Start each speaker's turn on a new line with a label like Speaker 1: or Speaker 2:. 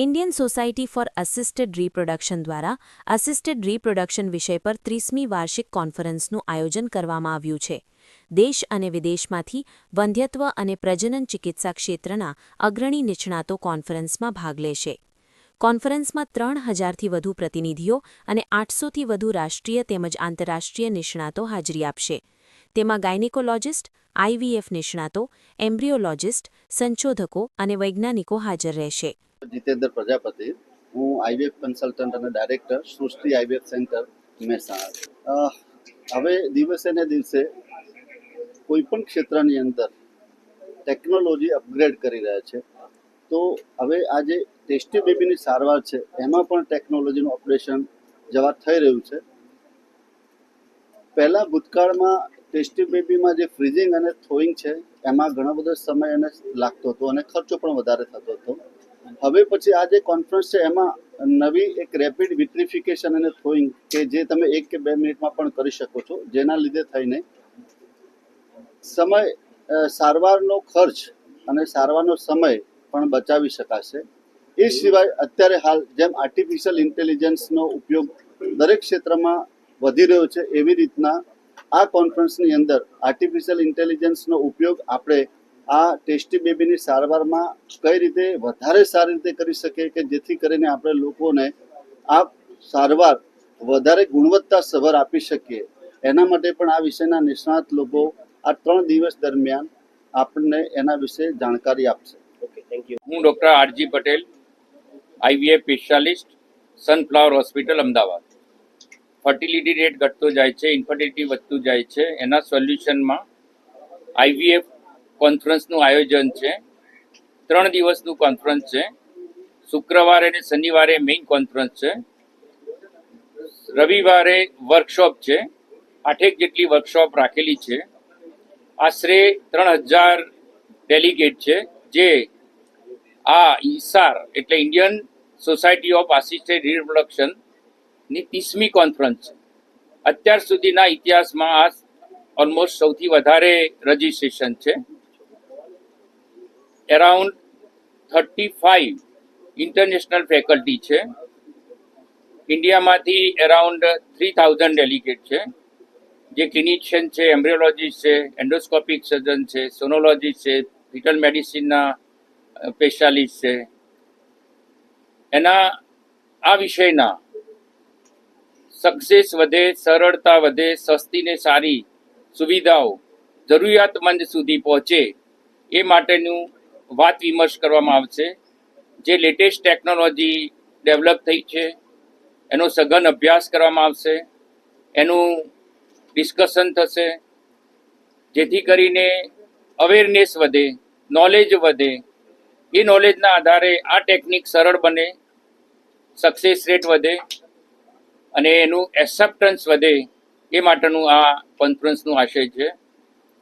Speaker 1: Indian society for assisted reproduction દ્વારા assisted reproduction વિષય પર ત્રીસમી વાર્ષિક કોન્ફરન્સનું આયોજન કરવામાં આવ્યું છે. દેશ અને વિદેશમાંથી વંધ્યત્વ અને પ્રજનન ચિકિત્સા ક્ષેત્રના અગ્રણી નિષ્ણાતો કોન્ફરન્સમાં ભાગ લેશે. કોન્ફરન્સમાં ત્રણ હજારથી વધુ પ્રતિનિધિઓ અને આઠસોથી વધુ રાષ્ટ્રીય તેમજ આંતરરાષ્ટ્રીય નિષ્ણાતો હાજરી આપશે. તેમાં ગાયનેકોલોજિસ્ટ આઈવીએફ નિષ્ણાતો, એમ્બ્રિયોલોજિસ્ટ, સંશોધકો અને વૈજ્ઞાનિકો હાજર રહેશે.
Speaker 2: જીતેન્દ્ર પ્રજાપતિ, હું આઈવીએફ કન્સલ્ટન્ટ અને director Srushti IVF centre Mehsana. હવે દિવસે ને દિવસે કોઈ પણ ક્ષેત્રની અંદર ટેકનોલોજી અપગ્રેડ કરી રહ્યા છે, તો હવે આ જે ટેસ્ટી બેબીની સારવાર છે, એમાં પણ ટેકનોલોજીનું ઓપરેશન જવા થઈ રહ્યું છે. પહેલા ભૂતકાળમાં ટેસ્ટી બેબીમાં જે ફ્રીઝિંગ અને થ્રોઈંગ છે, એમાં ઘણો બધો સમય અને લાગતો હતો અને ખર્ચો પણ વધારે થતો હતો. હવે પછી આ જે કોન્ફરન્સ છે, એમાં નવી એક રેપિડ વિટ્રિફિકેશન અને થ્રોઈંગ કે જે તમે એક કે બે મિનિટમાં પણ કરી શકો છો, જેના લીધે થઈને સમય સારવારનો ખર્ચ અને સારવારનો સમય પણ બચાવી શકાશે. એ સિવાય અત્યારે હાલ જેમ આર્ટિફિશિયલ ઇન્ટેલિજન્સનો ઉપયોગ દરેક ક્ષેત્રમાં વધી રહ્યો છે, એવી રીતના આ કોન્ફરન્સની અંદર આર્ટિફિશિયલ ઇન્ટેલિજન્સનો ઉપયોગ આપણે આ ટેસ્ટી બેબીની સારવારમાં કઈ રીતે વધારે સારી રીતે કરી શકે કે જેથી કરીને આપણે લોકોને આ સારવાર વધારે ગુણવત્તા સભર આપી શકીએ? એના માટે પણ આ વિષયના નિષ્ણાત લોકો આ ત્રણ દિવસ દરમિયાન આપણને એના વિશે જાણકારી આપશે.
Speaker 3: ઓકે થેન્ક યુ
Speaker 4: હું doctor RG Patel IVF specialist, sunflower hospital, Ahmedabad. Fertility rate ઘટતો જાય છે, ઇન્ફર્ટિલિટી વધતું જાય છે. એના સોલ્યુશનમાં આઈવીએફ કોન્ફરન્સનું આયોજન છે. ત્રણ દિવસનું કોન્ફરન્સ છે. શુક્રવારે અને શનિવારે મેઇન કોન્ફરન્સ છે. રવિવારે વર્કશોપ છે. આઠેક જેટલી વર્કશોપ રાખેલી છે. આશરે ત્રણ હજાર ડેલિગેટ છે, જે આ ઇસાર એટલે ઇન્ડિયન સોસાયટી ઓફ આસિસ્ટેડ રિપ્રોડક્શનની ત્રીસમી કોન્ફરન્સ છે. અત્યાર સુધીના ઇતિહાસમાં આ ઓલમોસ્ટ સૌથી વધારે રજિસ્ટ્રેશન છે. Around thirty five international faculty છે. ઇન્ડિયામાંથી એરાઉન્ડ થ્રી થાઉઝન્ડ ડેલિગેટ છે. જે ક્લિનિશિયન છે એમ્બ્રિયોલોજીસ્ટ છે એન્ડોસ્કોપિક સર્જન છે સોનોલોજીસ્ટ છે ફિટલ મેડિસિનના સ્પેશિયાલિસ્ટ છે. એના, આ વિષયના સક્સેસ વધે, સરળતા વધે સસ્તી ને સારી સુવિધાઓ જરૂરિયાતમંદ સુધી પહોંચે એ માટેનું વાત વિમર્શ કરવામાં આવશે. જે લેટેસ્ટ ટેકનોલોજી ડેવલપ થઈ છે, એનો સઘન અભ્યાસ કરવામાં આવશે, એનું ડિસ્કશન થશે, જેથી કરીને અવેરનેસ વધે નોલેજ વધે. એ નોલેજના આધારે આ ટેકનિક સરળ બને સક્સેસ રેટ વધે અને એનું એક્સેપ્ટન્સ વધે, એ માટેનું આ કોન્ફરન્સનું આશય છે.